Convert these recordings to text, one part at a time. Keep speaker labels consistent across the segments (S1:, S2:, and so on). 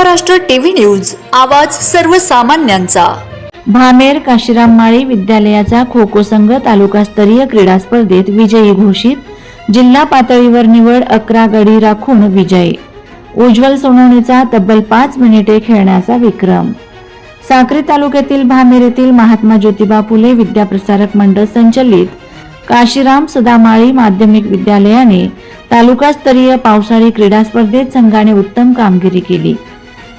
S1: Maharashtra TV news आवाज सर्वसामान्यांचा.
S2: भामेर काशीराम माळी विद्यालयाचा खो खो संघ तालुकास्तरीय क्रीडा स्पर्धेत विजयी घोषित. जिल्हा पातळीवर निवड अकरा गडी राखून विजय. उज्ज्वल सोनवणेचा तब्बल पाच मिनिटे खेळण्याचा विक्रम. साक्री तालुक्यातील भामेर येथील महात्मा ज्योतिबा फुले विद्याप्रसारक मंडळ संचलित. काशीराम सदामाळी माध्यमिक विद्यालयाने तालुकास्तरीय पावसाळी क्रीडा स्पर्धेत संघाने उत्तम कामगिरी केली.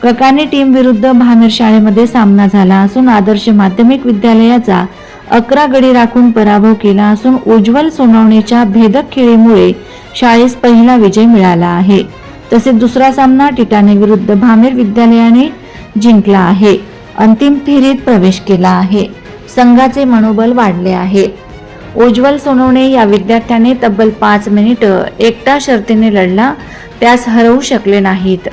S2: ककानी टीम विरुद्ध भानर शाळेमध्ये सामना झाला असून आदर्श माध्यमिक विद्यालयाचा अकरा गडी राखून पराभव केला असून उज्ज्वल सोनवणेच्या भेदक खेळीमुळे शाळेस पहिला विजय मिळाला आहे. तसेच दुसरा सामना टिटाने विरुद्ध भामेर विद्यालयाने जिंकला आहे. अंतिम फेरीत प्रवेश केला आहे. संघाचे मनोबल वाढले आहे. उज्ज्वल सोनवणे या विद्यार्थ्याने तब्बल पाच मिनिटं एकटा शर्तीने लढला त्यास हरवू शकले नाहीत.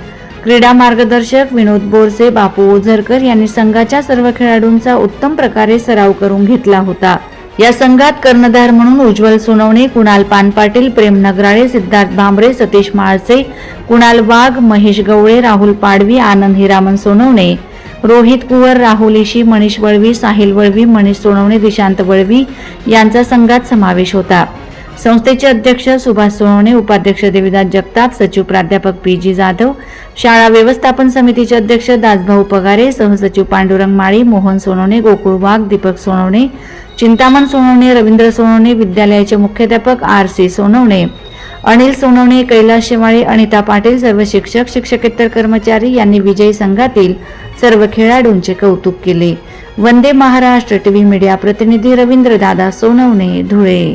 S2: क्रीडा मार्गदर्शक विनोद बोरसे बापू ओझरकर यांनी संघाच्या सर्व खेळाडूंचा उत्तम प्रकारे सराव करून घेतला होता. या संघात कर्णधार म्हणून उज्ज्वल सोनवणे कुणाल पानपाटील प्रेम नगराळे सिद्धार्थ भांबरे सतीश माळसे कुणाल वाघ महेश गवळे राहुल पाडवी आनंद हिरामन सोनवणे रोहित कुवर राहुल इशी मनीष वळवी साहिल वळवी मनीष सोनवणे दिशांत वळवी यांचा संघात समावेश होता. संस्थेचे अध्यक्ष सुभाष सोनवणे उपाध्यक्ष देविदास जगताप सचिव प्राध्यापक पी जी जाधव शाळा व्यवस्थापन समितीचे अध्यक्ष दासभाऊ पगारे सहसचिव पांडुरंग माळी मोहन सोनवणे गोकुळ वाघ दीपक सोनवणे चिंतामण सोनवणे रवींद्र सोनवणे विद्यालयाचे मुख्याध्यापक आर सी सोनवणे अनिल सोनवणे कैलास शेवाळे अनिता पाटील सर्व शिक्षक शिक्षकेतर कर्मचारी यांनी विजयी संघातील सर्व खेळाडूंचे कौतुक केले. वंदे महाराष्ट्र टीव्ही मीडिया प्रतिनिधी रवींद्र दादा सोनवणे धुळे.